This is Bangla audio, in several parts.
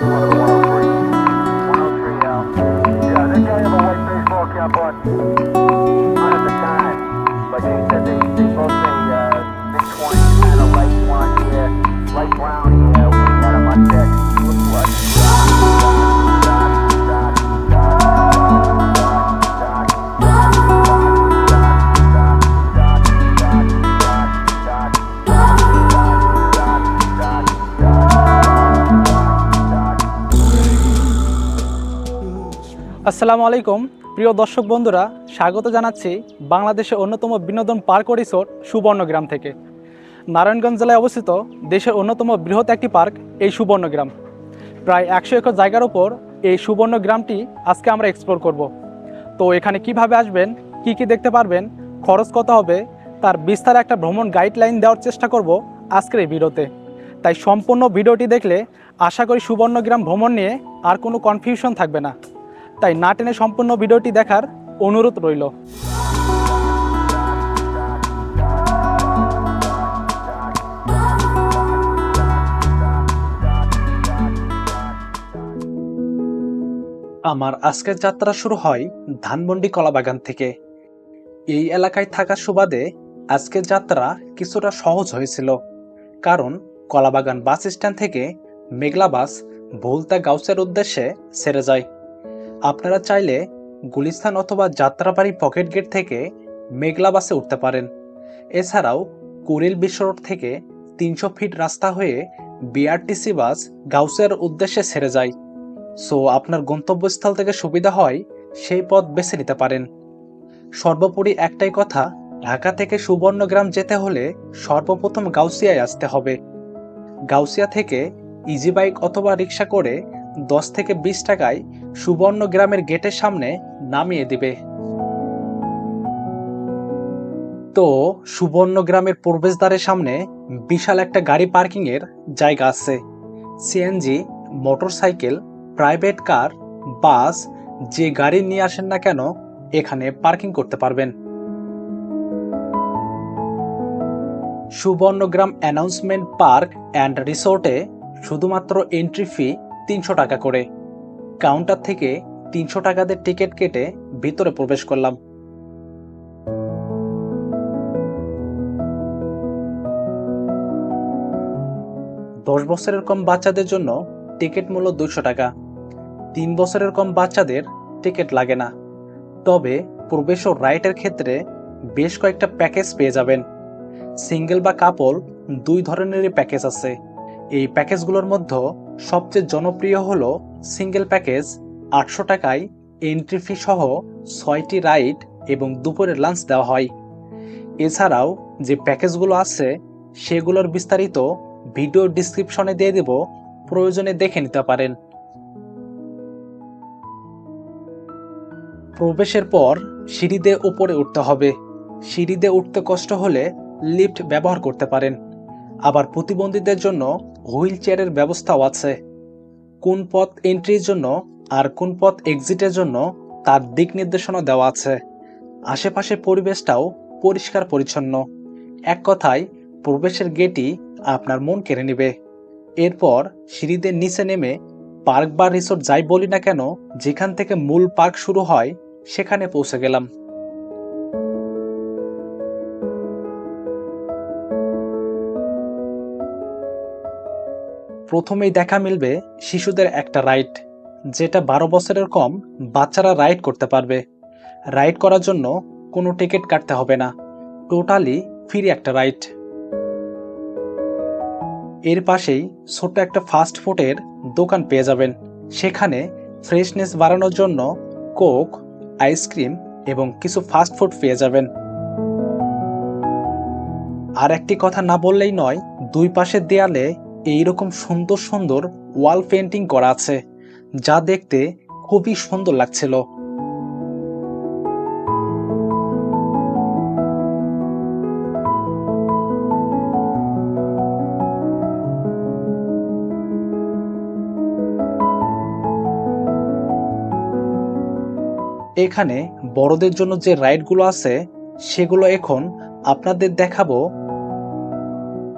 103 out. Yeah, they guy have a white baseball cap on. আসসালামু আলাইকুম। প্রিয় দর্শক বন্ধুরা, স্বাগত জানাচ্ছি বাংলাদেশের অন্যতম বিনোদন পার্ক ও রিসোর্ট সুবর্ণগ্রাম থেকে। নারায়ণগঞ্জ জেলায় অবস্থিত দেশের অন্যতম বৃহৎ একটি পার্ক, এই সুবর্ণগ্রাম প্রায় একশো একর জায়গার ওপর এই সুবর্ণগ্রামটি আজকে আমরা এক্সপ্লোর করব। তো এখানে কীভাবে আসবেন, কি কি দেখতে পারবেন, খরচ কত হবে, তার বিস্তার একটা ভ্রমণ গাইডলাইন দেওয়ার চেষ্টা করব আজকের এই ভিডিওতে। তাই সম্পূর্ণ ভিডিওটি দেখলে আশা করি সুবর্ণগ্রাম ভ্রমণ নিয়ে আর কোনো কনফিউশন থাকবে না। তাই না টেনে সম্পূর্ণ ভিডিওটি দেখার অনুরোধ রইল। আমার আজকের যাত্রা শুরু হয় ধানমন্ডি কলাবাগান থেকে। এই এলাকায় থাকার সুবাদে আজকের যাত্রা কিছুটা সহজ হয়েছিল। কারণ কলাবাগান বাস স্ট্যান্ড থেকে মেঘলা বাস ভুলতা গাউসের উদ্দেশ্যে সেরে যায়। আপনারা চাইলে গুলিস্তান অথবা যাত্রাবাড়ি পকেট গেট থেকে মেঘলা বাসে উঠতে পারেন। এছাড়াও কুড়িল বিশ্ব রোড থেকে তিনশো ফিট রাস্তা হয়ে বিআরটিসি বাস গাউসের উদ্দেশ্যে ছেড়ে যায়। সো আপনার গন্তব্যস্থল থেকে সুবিধা হয়, সেই পথ বেছে নিতে পারেন। সর্বোপরি একটাই কথা, ঢাকা থেকে সুবর্ণগ্রাম যেতে হলে সর্বপ্রথম গাউসিয়ায় আসতে হবে। গাউসিয়া থেকে ইজি বাইক অথবা রিক্সা করে দশ থেকে বিশ টাকায় সুবর্ণ গ্রামের গেটের সামনে নামিয়ে দিবে। তো সুবর্ণ গ্রামের প্রবেশদ্বারের সামনে বিশাল একটা গাড়ি পার্কিং এর জায়গা আছে। CNG motorcycle, private car, bus, যে গাড়ি নিয়ে আসেন না কেন, এখানে পার্কিং করতে পারবেন। সুবর্ণগ্রাম অ্যানাউন্সমেন্ট পার্ক অ্যান্ড রিসোর্টে শুধুমাত্র এন্ট্রি ফি তিনশো টাকা করে। কাউন্টার থেকে তিনশো টাকাদের টিকিট কেটে ভিতরে প্রবেশ করলাম। দশ বছরের কম বাচ্চাদের জন্য টিকিট মূল্য দুইশো টাকা। তিন বছরের কম বাচ্চাদের টিকিট লাগে না। তবে প্রবেশ ও রাইটের ক্ষেত্রে বেশ কয়েকটা প্যাকেজ পেয়ে যাবেন। সিঙ্গেল বা কাপল দুই ধরনেরই প্যাকেজ আছে। এই প্যাকেজগুলোর মধ্যে সবচেয়ে জনপ্রিয় হল সিঙ্গেল প্যাকেজ আটশো টাকায় এন্ট্রি ফি সহ ছয়টি রাইড এবং দুপুরের লাঞ্চ দেওয়া হয়। এছাড়াও যে প্যাকেজগুলো আছে, সেগুলোর বিস্তারিত ভিডিও ডিসক্রিপশনে দিয়ে দেব, প্রয়োজনে দেখে নিতে পারেন। প্রবেশের পর সিঁড়ি দিয়ে উপরে উঠতে হবে। সিঁড়ি দিয়ে উঠতে কষ্ট হলে লিফট ব্যবহার করতে পারেন। আবার প্রতিবন্ধীদের জন্য হুইল চেয়ারের ব্যবস্থাও আছে। কোন পথ এন্ট্রির জন্য আর কোন পথ এক্সিটের জন্য তার দিক নির্দেশনা দেওয়া আছে। আশেপাশে পরিবেশটাও পরিষ্কার পরিচ্ছন্ন। এক কথায়, প্রবেশের গেটই আপনার মন কেড়ে নেবে। এরপর সিঁড়িদের নিচে নেমে পার্ক বা রিসোর্ট যাই বলি না কেন, যেখান থেকে মূল পার্ক শুরু হয়, সেখানে পৌঁছে গেলাম। প্রথমেই দেখা মিলবে শিশুদের একটা রাইড, যেটা বারো বছরের কম বাচ্চারা রাইড করতে পারবে। রাইড করার জন্য কোনো টিকিট কাটতে হবে না, টোটালি ফ্রি একটা রাইড। এর পাশেই ছোট্ট একটা ফাস্ট ফুডের দোকান পেয়ে যাবেন। সেখানে ফ্রেশনেস বাড়ানোর জন্য কোক, আইসক্রিম এবং কিছু ফাস্ট ফুড পেয়ে যাবেন। আর একটি কথা না বললেই নয়, দুই পাশের দেয়ালে এইরকম সুন্দর সুন্দর ওয়াল পেন্টিং করা আছে, যা দেখতে খুবই সুন্দর লাগছিল। এখানে বড়দের জন্য যে রাইডগুলো আছে, সেগুলো এখন আপনাদের দেখাবো।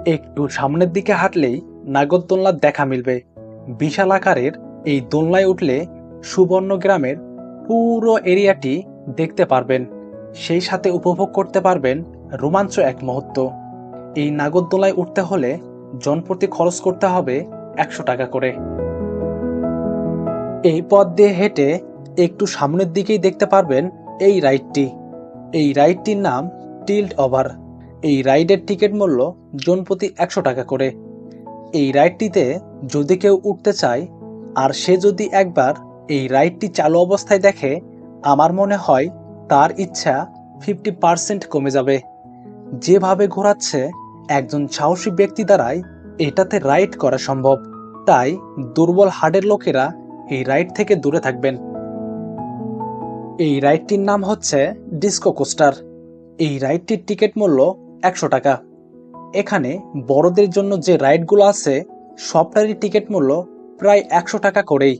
একটু সামনের দিকে হাঁটলেই নাগরদোলনার দেখা মিলবে। বিশাল আকারের এই দোলনায় উঠলে সুবর্ণ গ্রামের পুরো এরিয়াটি দেখতে পারবেন। সেই সাথে উপভোগ করতে পারবেন রোমাঞ্চ এক মুহূর্ত। এই নাগরদোলায় উঠতে হলে জনপ্রতি খরচ করতে হবে একশো টাকা করে। এই পথ দিয়ে হেঁটে একটু সামনের দিকেই দেখতে পারবেন এই রাইডটি। এই রাইডটির নাম টিল্ড ওভার। এই রাইডের টিকিট মূল্য জনপ্রতি একশো টাকা করে। এই রাইডটিতে যদি কেউ উঠতে চায়, আর সে যদি একবার এই রাইডটি চালু অবস্থায় দেখে, আমার মনে হয় তার ইচ্ছা ফিফটি পার্সেন্ট কমে যাবে। যেভাবে ঘোরাচ্ছে, একজন সাহসী ব্যক্তি দ্বারাই এটাতে রাইড করা সম্ভব। তাই দুর্বল হার্টের লোকেরা এই রাইড থেকে দূরে থাকবেন। এই রাইডটির নাম হচ্ছে ডিস্কো কোস্টার। এই রাইডটির টিকিট মূল্য একশো টাকা। এখানে বড়দের জন্য যে রাইডগুলো আছে, সবটারই টিকিট মূল্য প্রায় একশো টাকা করেই।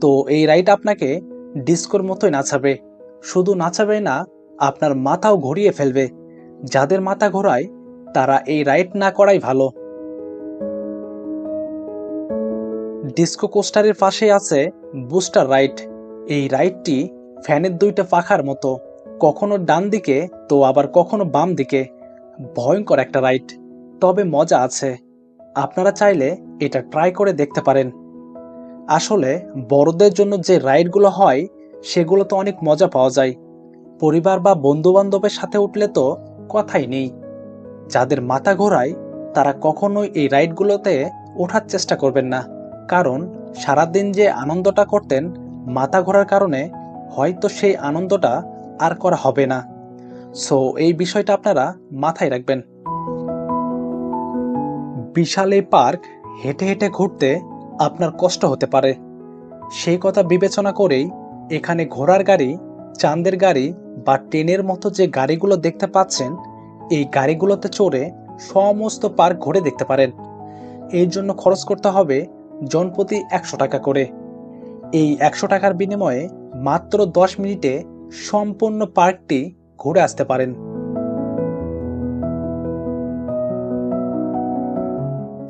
তো এই রাইড আপনাকে ডিস্কোর মতোই নাচাবে। শুধু নাচাবে না, আপনার মাথাও ঘুরিয়ে ফেলবে। যাদের মাথা ঘোরায়, তারা এই রাইড না করাই ভালো। ডিস্কো কোস্টারের পাশে আছে বুস্টার রাইড। এই রাইডটি ফ্যানের দুইটা পাখার মতো। কখনো ডান দিকে, তো আবার কখনো বাম দিকে। ভয়ঙ্কর একটা রাইড। তবে মজা আছে। আপনারা চাইলে এটা ট্রাই করে দেখতে পারেন। আসলে বড়দের জন্য যে রাইডগুলো হয়, সেগুলো তো অনেক মজা পাওয়া যায়। পরিবার বা বন্ধু বান্ধবের সাথে উঠলে তো কথাই নেই। যাদের মাথা ঘোরায়, তারা কখনোই এই রাইডগুলোতে ওঠার চেষ্টা করবেন না। কারণ সারাদিন যে আনন্দটা করতেন, মাথা ঘোরার কারণে হয়তো সেই আনন্দটা আর করা হবে না। সো এই বিষয়টা আপনারা মাথায় রাখবেন। বিশাল এই পার্ক হেঁটে হেঁটে ঘুরতে আপনার কষ্ট হতে পারে। সেই কথা বিবেচনা করেই এখানে ঘোড়ার গাড়ি, চাঁদের গাড়ি বা ট্রেনের মতো যে গাড়িগুলো দেখতে পাচ্ছেন, এই গাড়িগুলোতে চড়ে সমস্ত পার্ক ঘুরে দেখতে পারেন। এর জন্য খরচ করতে হবে জনপ্রতি একশো টাকা করে। এই একশো টাকার বিনিময়ে মাত্র দশ মিনিটে সম্পূর্ণ পার্কটি ঘুরে আসতে পারেন।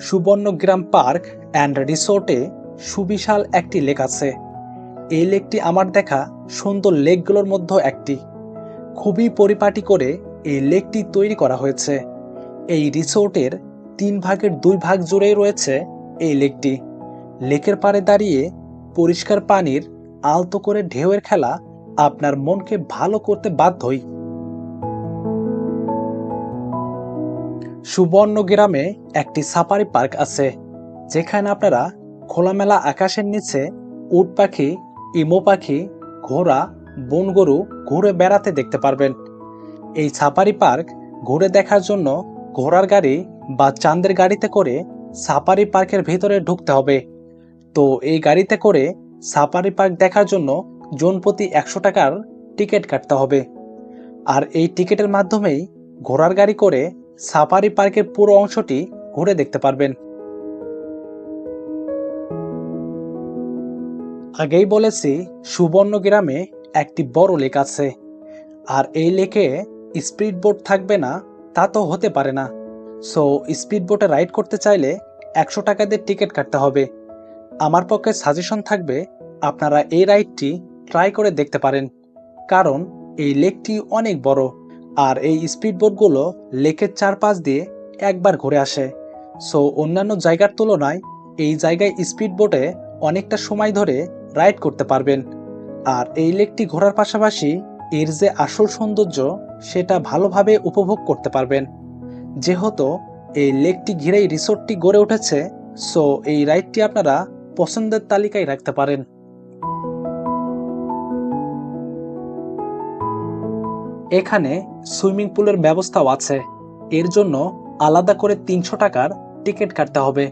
সুবর্ণগ্রাম পার্ক অ্যান্ড রিসোর্টে সুবিশাল একটি লেক আছে। এই লেকটি আমার দেখা সুন্দর লেকগুলোর মধ্যে একটি। খুবই পরিপাটি করে এই লেকটি তৈরি করা হয়েছে। এই রিসোর্টের তিন ভাগের দুই ভাগ জুড়েই রয়েছে এই লেকটি। লেকের পাড়ে দাঁড়িয়ে পরিষ্কার পানির আলতো করে ঢেউয়ের খেলা আপনার মনকে ভালো করতে বাধ্যই সুবর্ণ গ্রামে একটি সাফারি পার্ক আছে, যেখানে আপনারা খোলামেলা আকাশের নিচে উট পাখি, ইমো পাখি, ঘোড়া, বনগরু ঘুরে বেড়াতে দেখতে পারবেন। এই সাফারি পার্ক ঘুরে দেখার জন্য ঘোড়ার গাড়ি বা চাঁদের গাড়িতে করে সাফারি পার্কের ভিতরে ঢুকতে হবে। তো এই গাড়িতে করে সাফারি পার্ক দেখার জন্য জনপ্রতি একশো টাকার টিকিট কাটতে হবে। আর এই টিকিটের মাধ্যমেই ঘোড়ার গাড়ি করে সাফারি পার্কের পুরো অংশটি ঘুরে দেখতে পারবেন। আগেই বলেছি সুবর্ণ গ্রামে একটি বড় লেক আছে। আর এই লেকে স্পিড বোট থাকবে না, তা তো হতে পারে না। সো, স্পিড বোটে রাইড করতে চাইলে একশো টাকা দিয়ে টিকিট কাটতে হবে। আমার পক্ষে সাজেশন থাকবে, আপনারা এই রাইডটি ট্রাই করে দেখতে পারেন। কারণ এই লেকটি অনেক বড়। আর এই স্পিড বোটগুলো লেকের চারপাশ দিয়ে একবার ঘুরে আসে। সো অন্যান্য জায়গার তুলনায় এই জায়গায় স্পিড বোটে অনেকটা সময় ধরে রাইড করতে পারবেন। আর এই লেকটি ঘোরার পাশাপাশি এর যে আসল সৌন্দর্য, সেটা ভালোভাবে উপভোগ করতে পারবেন। যেহেতু এই লেকটি ঘিরেই রিসোর্টটি গড়ে উঠেছে সো এই রাইডটি আপনারা পছন্দের তালিকায় রাখতে পারেন। এখানে সুইমিং পুলের ব্যবস্থাও আছে। এর জন্য আলাদা করে তিনশো টাকার টিকিট কাটতে হবে।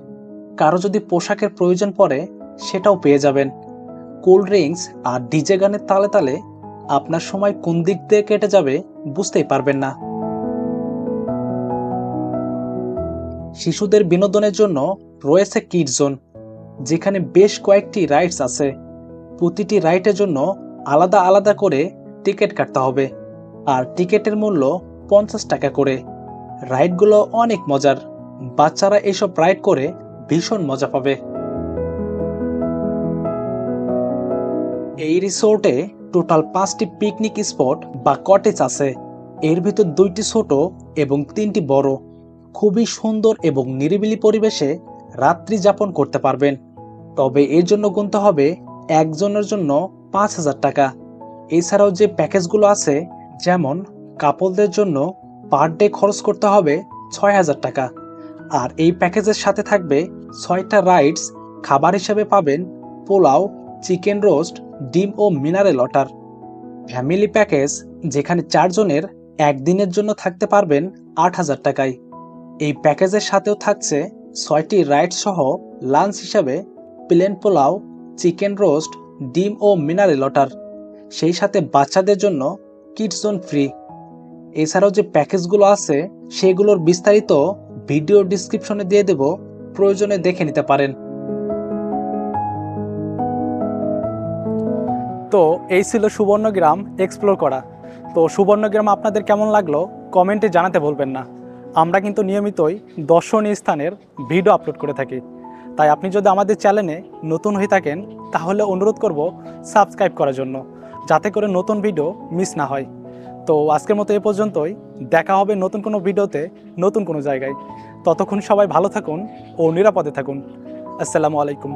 কারও যদি পোশাকের প্রয়োজন পড়ে, সেটাও পেয়ে যাবেন। কোল্ড ড্রিঙ্কস আর ডিজে গানের তালে তালে আপনার সময় কোন দিক দিয়ে কেটে যাবে বুঝতেই পারবেন না। শিশুদের বিনোদনের জন্য রয়েছে কিড জোন, যেখানে বেশ কয়েকটি রাইডস আছে। প্রতিটি রাইডের জন্য আলাদা আলাদা করে টিকিট কাটতে হবে। আর টিকিটের মূল্য পঞ্চাশ টাকা করে। রাইডগুলো অনেক মজার। বাচ্চারা এসব রাইড করে ভীষণ মজা পাবে। এই রিসোর্টে টোটাল পাঁচটি পিকনিক স্পট বা কটেজ আছে। এর ভিতর দুইটি ছোট এবং তিনটি বড়। খুবই সুন্দর এবং নিরিবিলি পরিবেশে রাত্রি যাপন করতে পারবেন। তবে এর জন্য গুনতে হবে একজনের জন্য পাঁচ হাজার টাকা। এছাড়াও যে প্যাকেজগুলো আছে যেমন কাপলদের জন্য পার ডে খরচ করতে হবে ছয় হাজার টাকা। আর এই প্যাকেজের সাথে থাকবে ছয়টা রাইডস, খাবার হিসেবে পাবেন পোলাও, চিকেন রোস্ট, ডিম ও মিনারেল ওয়াটার ফ্যামিলি প্যাকেজ, যেখানে চারজনের একদিনের জন্য থাকতে পারবেন আট হাজার টাকায়। এই প্যাকেজের সাথেও থাকছে ছয়টি রাইড সহ লাঞ্চ হিসাবে প্লেন পোলাও, চিকেন রোস্ট, ডিম ও মিনারেল ওয়াটার সেই সাথে বাচ্চাদের জন্য কিডস জোন ফ্রি এছাড়াও যে প্যাকেজগুলো আছে, সেগুলোর বিস্তারিত ভিডিও ডিসক্রিপশনে দিয়ে দেব। প্রয়োজনে দেখে নিতে পারেন। তো এই ছিল সুবর্ণগ্রাম এক্সপ্লোর করা। তো সুবর্ণগ্রাম আপনাদের কেমন লাগল? কমেন্টে জানাতে বলবেন না। আমরা কিন্তু নিয়মিতই দর্শনীয় স্থানের ভিডিও আপলোড করে থাকি। তাই আপনি যদি আমাদের চ্যানেলে নতুন হয়ে থাকেন, তাহলে অনুরোধ করব সাবস্ক্রাইব করার জন্য। যাতে করে নতুন ভিডিও মিস না হয়। তো আজকের মতো এ পর্যন্তই। দেখা হবে নতুন কোনো ভিডিওতে নতুন কোনো জায়গায়। ততক্ষণ সবাই ভালো থাকুন ও নিরাপদে থাকুন। আসসালামু আলাইকুম।